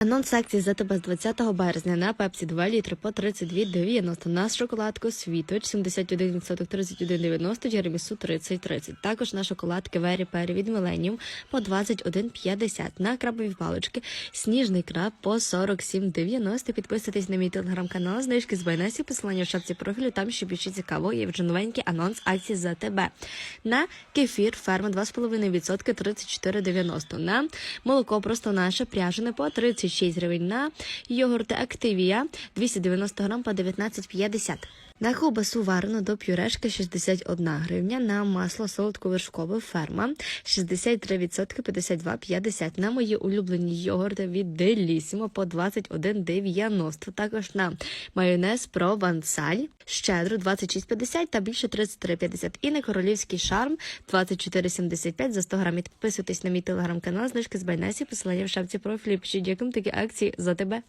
Анонс акції за тебе з 20 березня на Пепсі 2 літри по 32,90. На шоколадку Світоч 71% 31,90, Джеремісу 30,30. Також на шоколадки Вері Пері від Меленіум по 21,50. На крабові палички Сніжний краб по 47,90. Підписуйтесь на мій телеграм-канал, знижки з Байнесі, посилання в шапці профілю, там ще більше цікаво. Є вже новенький анонс акції за тебе. На кефір ферма 2,5% 34,90. На молоко просто наше пряжене по 36 гривень. На йогурти Активія 290 грам по 19,50. На ковбасу варену до пюрешки 61 гривня, на масло солодковершкове ферма 63% 52,50. На мої улюблені йогурти від Делісімо по 21,90. Також на майонез провансаль щедро 26,50 та більше 33,50. І на королівський шарм 24,75 за 100 грамів. Підписуйтесь на мій телеграм-канал, знижки з Байнесі, посилання в шапці профілі. Пишіть, яким такі акції за тебе.